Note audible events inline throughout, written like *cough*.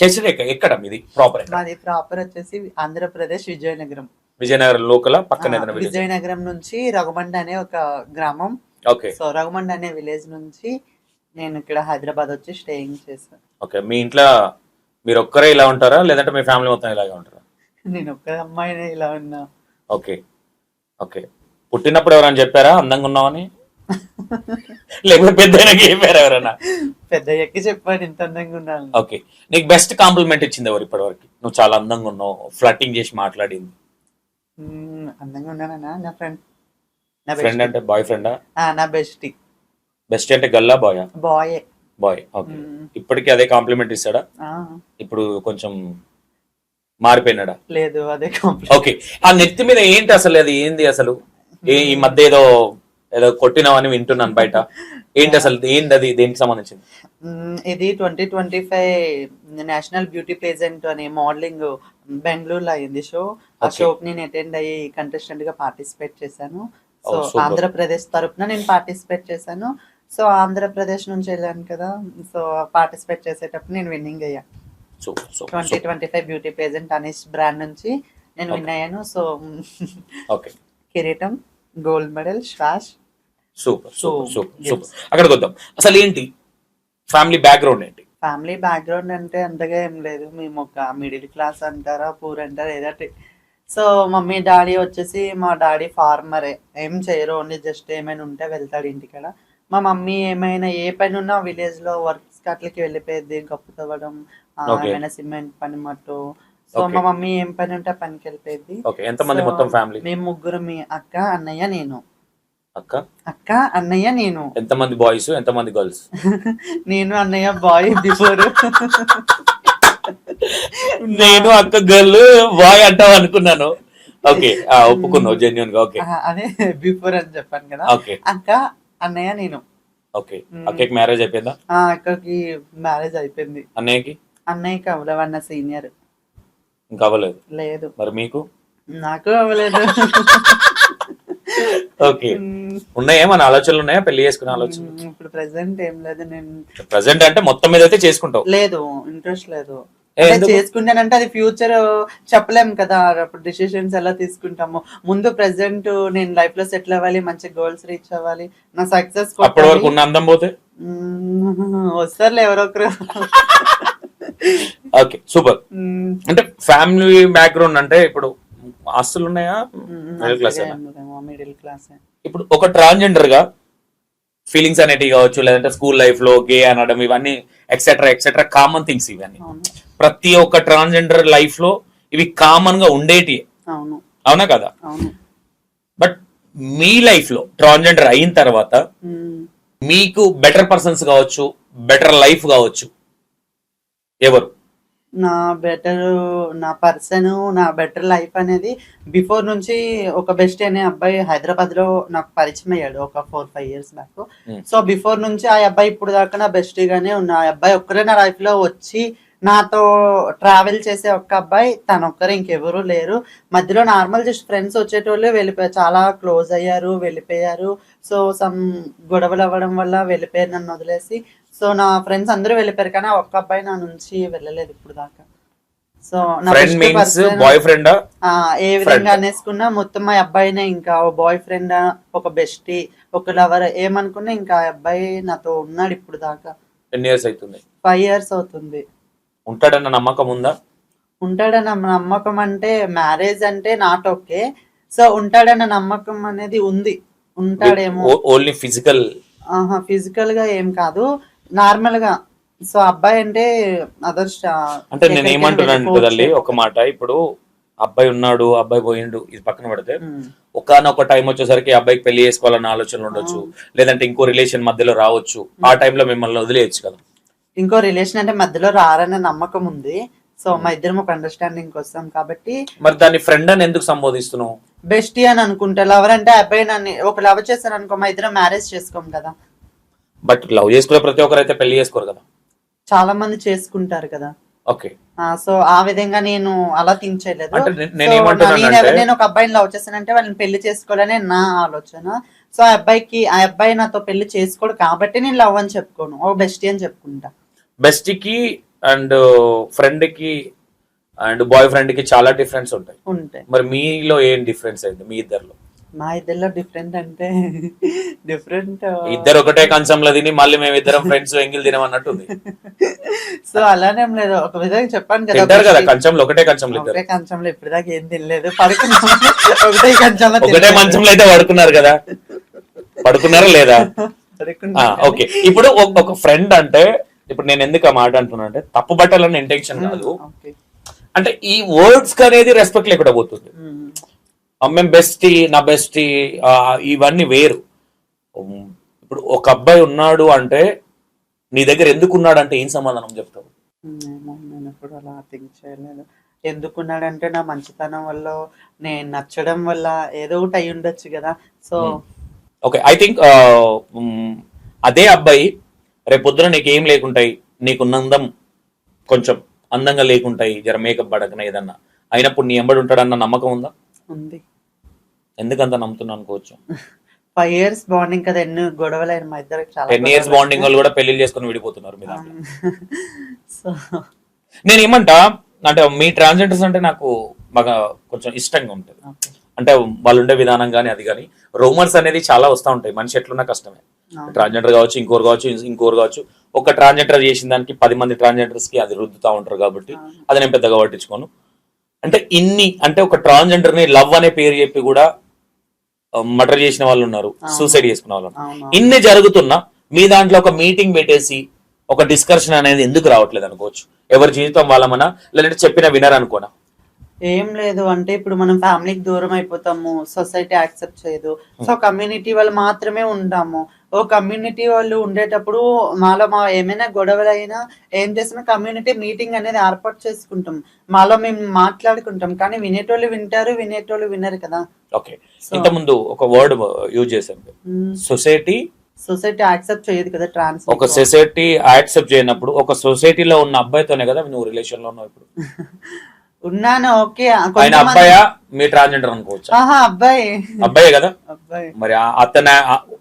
శశిరేఖ ఎక్కడ మీది? ప్రాపర్ మాది ప్రాపర్ వచ్చేసి ఆంధ్రప్రదేశ్ విజయనగరం. విజయనగరం లోకల పక్కన ఏదైనా విజయనగరం నుంచి రఘుమండ అనే ఒక గ్రామం. ఓకే. సో రఘుమండ అనే విలేజ్ నుంచి నేను ఇక్కడ హైదరాబాద్ వచ్చి స్టేయింగ్ చేశాను. ఓకే. మీ ఇంట్లో మీరు ఒక్కరే ఇలా ఉంటారా? లేదంటే మీ ఫ్యామిలీ మొత్తం ఇలాగే ఉంటారా? నేను ఒక్క అమ్మాయినే ఇలా ఉన్నా. ఓకే. ఓకే. పుట్టినప్పుడు ఎవరైనా చెప్పారా? అందంగా ఉన్నావని? లేకపోతే పెద్ద చెప్పారా ఎవరైనా? పెద్ద ఎక్కి చెప్పాను ఇంత అందంగా ఉన్నాను. ఓకే. నీకు బెస్ట్ కాంప్లిమెంట్ ఇచ్చింది ఎవరు ఇప్పటివరకు? నువ్వు చాలా అందంగా ఉన్నావు ఫ్లటింగ్ చేసి మాట్లాడింది. అందంగా ఉన్నానా నా ఫ్రెండ్. నా ఫ్రెండ్ అంటే బాయ్ ఫ్రెండా నా బెస్టీ బెస్ట్ అంటే గల్లా బాయ్ బాయ్ బాయ్ ఓకే ఇప్పటికీ అదే కాంప్లిమెంట్ ఇస్తాడా? ఇప్పుడు కొంచెం మారిపోయినాడా? లేదు అదే కాంప్లిమెంట్. ఓకే. ఆ నెత్తి మీద ఏంటి అసలు అది? ఏంది అసలు? ఏ ఈ మధ్య ఏదో ఏదో కొట్టినావని వింటున్నాను బయట. ఏంటి అసలు ఏంది అది? దేనికి సంబంధించింది? ఇది twenty twenty five national beauty present అనే మోడలింగ్ బెంగళూరులో అయింది షో. ఆ. షోకి నేను అటెండ్ అయ్యి కంటెస్టెంట్గా పార్టిసిపేట్ చేశాను. So Oh. ఆంధ్రప్రదేశ్ తరపున నేను పార్టిసిపేట్ చేశాను. సో ఆంధ్రప్రదేశ్ నుంచి వెళ్ళాను కదా. సో పార్టిసిపేట్ చేసేటప్పుడు నేను విన్నింగ్ అయ్యా. Twenty twenty five beauty present అనేసి బ్రాండ్ నుంచి నేను విన్ అయ్యాను. సో కిరీటం గోల్డ్ మెడల్ శ్వాస్ సూపర్ సూపర్ సూపర్. సూపర్ అక్కడికి వద్దాం. అసలు ఏంటి? ఫ్యామిలీ బ్యాక్గ్రౌండ్ ఏంటి? ఫ్యామిలీ బ్యాక్గ్రౌండ్ అంటే అంతగా ఏం లేదు. మేము ఒక మిడిల్ క్లాస్ అంటారా పూర్ అంటారా ఏదటి సో మమ్మీ డాడీ వచ్చేసి మా డాడీ ఫార్మరే ఏం. చేయరు ఓన్లీ జస్ట్ ఏమైనా ఉంటే వెళ్తాడు ఇంటికాడ. మా మమ్మీ ఏమైనా ఏ పని ఉన్నా విలేజ్లో వర్క్స్ అట్లకి వెళ్ళిపోయేది కప్పు తవ్వడం. ఏమైనా సిమెంట్ పని మట్టు. సో. మా మమ్మీ ఏం పని ఉంటే ఆ పనికి వెళ్ళిపోయేది. మేము ముగ్గురు మీ అక్క అన్నయ్య నేను. అక్క? అక్క అన్నయ్య నేను. *laughs* ఎంతమంది బాయ్స్ ఎంతమంది గర్ల్స్ నేను అన్నయ్య బాయ్ బిఫోర్ *laughs* నేను అక్క గర్ల్ బాయ్ అంటావు అనుకున్నాను. ఓకే ఒప్పుకున్నావు జెన్యున్గా ఓకే అదే బిఫోర్ అని చెప్పాను కదా. ఓకే అక్క అన్నయ్య నేను. ఓకే అక్కకి మ్యారేజ్ అయిపోయిందా? ఆ అక్కకి మ్యారేజ్ అయిపోయింది. అన్నయ్యకి? అన్నయ్యకి అవ్వలేవన్న సీనియర్ ఇంకా అవ్వలేదు లేదు. మరి మీకు? నాకు అవ్వలేదు. *laughs* ఓకే. ఉన్నాయా? మన ఆలోచనలు ఉన్నాయా? పెళ్ళి చేసుకునే ఆలోచన ఇప్పుడు ప్రెసెంట్ ఏం లేదు నేను ప్రజెంట్ అంటే మొత్తం మీద అయితే చేసుకుంటావు. లేదు ఇంట్రెస్ట్ లేదు? చేసుకుంటానంటే అది ఫ్యూచర్ చెప్పలేం కదా. అప్పుడు డిసిషన్స్ ఎలా తీసుకుంటాము? ముందు ప్రెసెంట్ నేను లైఫ్లో సెటిల్ అవ్వాలి మంచి గోల్స్ రీచ్ అవ్వాలి నా సక్సెస్ అప్పటి వరకు ఉన్న అందం పోతే? వస్తారులే ఎవరో ఒకరు. *laughs* Okay super. అంటే ఫ్యామిలీ బ్యాక్గ్రౌండ్ అంటే ఇప్పుడు ఆస్తులు ఉన్నాయా మిడిల్ క్లాస్ మిడిల్ క్లాస్ ఇప్పుడు ఒక ట్రాన్స్జెండర్గా ఫీలింగ్స్ అనేటివి కావచ్చు లేదంటే స్కూల్ లైఫ్లో గే అనడం ఇవన్నీ ఎక్సెట్రా ఎక్సెట్రా కామన్ థింగ్స్ ఇవన్నీ. ప్రతి ఒక్క ట్రాన్స్జెండర్ లైఫ్లో ఇవి కామన్గా ఉండేటి అవును. కదా? బట్ మీ లైఫ్లో ట్రాన్స్జెండర్ అయిన తర్వాత. మీకు బెటర్ పర్సన్స్ కావచ్చు బెటర్ లైఫ్ కావచ్చు ఎవరు? నా బెటర్ నా పర్సన్ నా బెటర్ లైఫ్ అనేది బిఫోర్ నుంచి ఒక బెస్ట్ అనే అబ్బాయి హైదరాబాద్లో నాకు పరిచయం అయ్యాడు ఒక four five years back. So before నుంచి ఆ అబ్బాయి ఇప్పుడు దాకా నా బెస్ట్ గానే ఉన్న. ఆ అబ్బాయి ఒక్కరే నా లైఫ్లో వచ్చి నాతో ట్రావెల్ చేసే ఒక్క అబ్బాయి తను ఒక్కరే ఇంకెవరూ లేరు. మధ్యలో నార్మల్ జస్ట్ ఫ్రెండ్స్ వచ్చేటోళ్ళు వెళ్ళిపోయారు చాలా క్లోజ్ అయ్యారు వెళ్ళిపోయారు. సో సమ్ గొడవలు అవ్వడం వల్ల వెళ్ళిపోయారు నన్ను వదిలేసి. సో నా ఫ్రెండ్స్ అందరూ వెళ్ళిపోయారు కానీ ఒక్క అబ్బాయి నా నుంచి వెళ్ళలేదు ఇప్పుడు దాకా. సో నా ఫ్రెండ్ మీన్స్ బాయ్ ఫ్రెండా ఏ విధంగా అనేసుకున్నా మొత్తం మా అబ్బాయినే ఇంకా బాయ్ ఫ్రెండ్ ఒక బెస్టీ ఒక లవర్ ఏమనుకున్నా ఇంకా అబ్బాయి నాతో ఉన్నాడు ఇప్పుడు దాకా. ఎన్ని ఇయర్స్ అవుతుంది. ఫైవ్ ఇయర్స్ అవుతుంది. ఉంటాడన్న నమ్మకం ఉందా? ఉంటాడన్న నమ్మకం అంటే మ్యారేజ్ అంటే నాట్ ఓకే సో ఉంటాడన్న నమ్మకం అనేది ఉంది. ఉంటాడేమో. ఓన్లీ ఫిజికల్ ఆహా ఫిజికల్గా ఏం కాదు. నార్మల్గా సో అబ్బాయి అంటే అదర్ అంటే నేను ఏమంటున్నాను కదండి ఒక మాట. ఇప్పుడు అబ్బాయి ఉన్నాడు అబ్బాయి పోయిండు ఇది పక్కన పెడితే ఒకనొక టైం వచ్చేసరికి అబ్బాయికి పెళ్ళి చేసుకోవాలన్న ఆలోచనలు ఉండొచ్చు. లేదంటే ఇంకో రిలేషన్ మధ్యలో రావచ్చు. ఆ టైంలో మిమ్మల్ని వదిలేయచ్చు కదా. ఇంకో రిలేషన్ అంటే మధ్యలో రారనే నమ్మకం ఉంది. సో మా ఇద్దరం ఒక అండర్స్టాండింగ్ వస్తాం కాబట్టి మరి దాన్ని ఫ్రెండ్ అని ఎందుకు సంబోధిస్తున్నావు? బెస్టీ అని అనుకుంటా లవర్ అంటే అబ్బాయి నన్ను ఒక లవ్ చేస్తాను అనుకో మా ఇద్దరం మ్యారేజ్ చేసుకోం కదా. బట్ లవ్ చేసుకునే ప్రతి ఒక్కరు అయితే పెళ్ళి చేసుకోరు కదా. చాలా మంది చేసుకుంటారు కదా. ఓకే. సో ఆ విధంగా నేను అలా థింక్ చేయలేదు. నేను ఒక అబ్బాయిని లవ్ చేస్తానంటే వాళ్ళని పెళ్ళి చేసుకోవాలనే నా ఆలోచన. సో ఆ అబ్బాయికి ఆ అబ్బాయి నాతో పెళ్ళి చేసుకోడు కాబట్టి నేను లవ్ అని చెప్పుకోను. ఓ బెస్టీ అని చెప్పుకుంటా. బెస్ట్కి అండ్ ఫ్రెండ్కి అండ్ బాయ్ ఫ్రెండ్కి చాలా డిఫరెన్స్ ఉంటాయి. ఉంటాయి. మరి మీలో ఏం డిఫరెన్స్ అయింది మీ ఇద్దరిలో? మా ఇద్దరిలో డిఫరెంట్ అంటే *laughs* డిఫరెంట్ ఇద్దరు ఒకటే కంచంలో తిని మళ్ళీ మేము ఇద్దరం ఫ్రెండ్స్ ఎంగిల్ తినమన్నట్టుంది *laughs* సో అలానేం లేదు. ఒక విధంగా చెప్పాను కదా కదా కంచంలో ఒకటే కంచంలో ఒకటే కంచంలో ఇప్పటిదాకా ఏం తినలేదు. పడుకున్నాం. *laughs* ఒకటే కంచంలో ఒకటే. మంచంలో అయితే పడుకున్నారు కదా. పడుకున్నారా లేదా? ఓకే. ఇప్పుడు ఒక- ఫ్రెండ్ అంటే ఇప్పుడు నేను ఎందుకు ఆ మాట అంటున్నా అంటే తప్పు పట్టాలన్న ఇంటెన్షన్ కాదు. అంటే ఈ వర్డ్స్ అనేది రెస్పెక్ట్ లేకుండా పోతుంది. మేము బెస్టీ నా బెస్టీ ఇవన్నీ వేరు. ఇప్పుడు ఒక అబ్బాయి ఉన్నాడు అంటే నీ దగ్గర ఎందుకు ఉన్నాడు అంటే ఏం సమాధానం చెప్తావు? నేను ఎప్పుడు అలా థింక్ చేయలేదు. ఎందుకున్నాడంటే నా మంచితనం వల్ల నేను నచ్చడం వల్ల ఏదో ఒకటి అయి ఉండొచ్చు కదా. సో ఓకే ఐ థింక్ అదే అబ్బాయి రేపు పొద్దున నీకు ఏం లేకుంటాయి? నీకున్న అందం కొంచెం అందంగా లేకుంటాయి జర మేకప్ పడకన ఏదన్నా. అయినప్పుడు నీ ఎంబడి ఉంటాడన్న నమ్మకం ఉందా? ఉంది. ఎందుకంత నమ్ముతున్నా అనుకోవచ్చు. ఫైవ్ ఇయర్స్ బాండింగ్ కదా ఎన్ని గొడవలు అయిన మా ఇద్దరికి చాలా టెన్ ఇయర్స్ బాండింగ్ వాళ్ళు కూడా పెళ్ళి చేసుకుని విడిపోతున్నారు మీద సో *laughs* నేను ఏమంటా అంటే మీ ట్రాన్స్జెండర్స్ అంటే నాకు బాగా కొంచెం ఇష్టంగా ఉంటుంది. అంటే వాళ్ళు ఉండే విధానం కానీ అది కానీ రూమర్స్ అనేది చాలా వస్తూ ఉంటాయి. మనిషి ఎట్లున్నా కష్టమే. ట్రాన్స్జెండర్ కావచ్చు ఇంకోరు కావచ్చు ఇంకోరు కావచ్చు. ఒక ట్రాన్స్జెండర్ చేసిన దానికి పది మంది ట్రాన్స్జెండర్స్కి అది రుద్దుతా ఉంటారు కాబట్టి అది నేను పెద్దగా పట్టించుకోను. అంటే ఇన్ని అంటే ఒక ట్రాన్స్జెండర్ని లవ్ అనే పేరు చెప్పి కూడా మర్డర్ చేసిన వాళ్ళు ఉన్నారు సూసైడ్ చేసుకున్న వాళ్ళు ఇన్ని జరుగుతున్నా మీ దాంట్లో ఒక మీటింగ్ పెట్టేసి ఒక డిస్కషన్ అనేది ఎందుకు రావట్లేదు అనుకోవచ్చు? ఎవరి జీవితం వాళ్ళమనా? లేదంటే చెప్పిన వినర్ అనుకోనా ఏం లేదు. అంటే ఇప్పుడు మనం ఫ్యామిలీకి దూరం అయిపోతాము. సొసైటీ యాక్సెప్ట్ చేయదు. సో కమ్యూనిటీ వాళ్ళు మాత్రమే ఉంటాము. ఓ కమ్యూనిటీ వాళ్ళు ఉండేటప్పుడు మాలో మా ఏమైనా గొడవలు అయినా ఏం చేసినా కమ్యూనిటీ మీటింగ్ అనేది ఏర్పాటు చేసుకుంటాం. మాలో మేము మాట్లాడుకుంటాం. కానీ వినేటోళ్ళు వింటారు వినేటోళ్ళు వినరు కదా. ఓకే. ఇంత ముందు ఒక వర్డ్ యూజ్ చేశాను సొసైటీ? సొసైటీ యాక్సెప్ట్ చేయదు కదా ట్రాన్స్ ఒక సొసైటీ యాక్సెప్ట్ చేయనప్పుడు ఒక సొసైటీలో ఉన్న అబ్బాయితోనే కదా నువ్వు రిలేషన్లో ఉన్నావు ఇప్పుడు. *laughs* ఉన్నాను ఓకే. ఆయన అబ్బాయా? మీ ట్రాన్స్జెండర్ అనుకోవచ్చు? ఆహా అబ్బాయి. అబ్బాయే కదా? అబ్బాయి. మరి అతను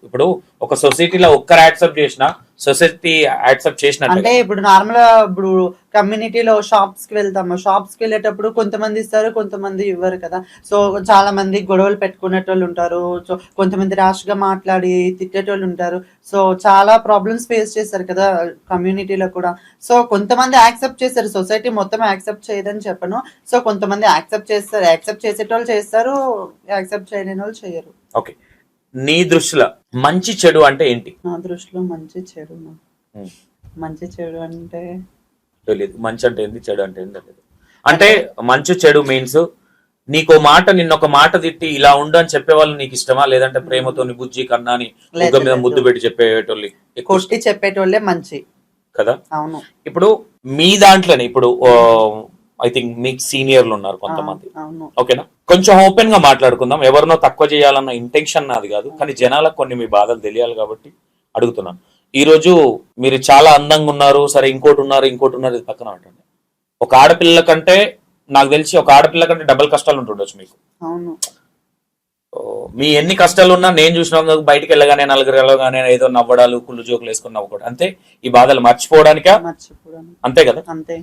ఇప్పుడు ఒక సొసైటీలో ఒక్కరు యాక్సెప్ట్ చేసిన సొసైటీ యాక్సెప్ట్ చేసినట్టు అంటే ఇప్పుడు నార్మల్ ఇప్పుడు కమ్యూనిటీలో షాప్స్కి వెళ్తాము. షాప్స్కి వెళ్ళేటప్పుడు కొంతమంది ఇస్తారు కొంతమంది ఇవ్వరు కదా. సో చాలా మంది గొడవలు పెట్టుకునేటోళ్ళు ఉంటారు. సో కొంతమంది ర్యాష్గా మాట్లాడి తిట్టేటోళ్ళు ఉంటారు. సో చాలా ప్రాబ్లమ్స్ ఫేస్ చేస్తారు కదా కమ్యూనిటీలో కూడా. సో కొంతమంది యాక్సెప్ట్ చేస్తారు. సొసైటీ మొత్తం యాక్సెప్ట్ చేయదని చెప్పను. సో కొంతమంది యాక్సెప్ట్ చేస్తారు. యాక్సెప్ట్ చేసేటోళ్ళు చేస్తారు యాక్సెప్ట్ చేయలేని వాళ్ళు చేయరు. ఓకే. నీ దృష్టిలో మంచి చెడు అంటే ఏంటి? నా దృష్టిలో మంచి చెడు. మంచి చెడు అంటే? తెలియదు మంచి అంటే ఏంది? చెడు అంటే ఏంది తెలియదు అంటే మంచి చెడు మీన్స్ నీకు మాట నిన్న ఒక మాట తిట్టి ఇలా ఉండు అని చెప్పేవాళ్ళు నీకు ఇష్టమా? లేదంటే ప్రేమతో బుజ్జి కన్నా అని ముగ్గ మీద. ముద్దు పెట్టి చెప్పేటోళ్ళు కొట్టి చెప్పేటోళ్ళే మంచి. కదా? అవును. ఇప్పుడు మీ దాంట్లోనే ఇప్పుడు ఐ థింక్ మీకు సీనియర్లు ఉన్నారు కొంతమంది. ఓకేనా? కొంచెం ఓపెన్గా మాట్లాడుకుందాం. ఎవరినో తక్కువ చేయాలన్న ఇంటెన్షన్ నాది కాదు కానీ జనాలకు కొన్ని మీ బాధలు తెలియాలి కాబట్టి అడుగుతున్నాను. ఈ రోజు మీరు చాలా అందంగా ఉన్నారు సరే ఇంకోటి ఉన్నారు ఇంకోటి ఉన్నారు ఇది పక్కన పెట్టండి. ఒక ఆడపిల్ల కంటే నాకు తెలిసి ఒక ఆడపిల్ల కంటే డబల్ కష్టాలు ఉంటుండొచ్చు మీకు. మీ ఎన్ని కష్టాలు ఉన్నా నేను చూసిన బయటికి వెళ్ళగానే నలుగురు వెళ్ళగానే ఏదో నవ్వడాలు కుళ్ళు జోకులు వేసుకుని నవ్వుకోవడం. అంతే ఈ బాధలు మర్చిపోవడానికా? మర్చిపోవడం అంతే కదా? అంతే.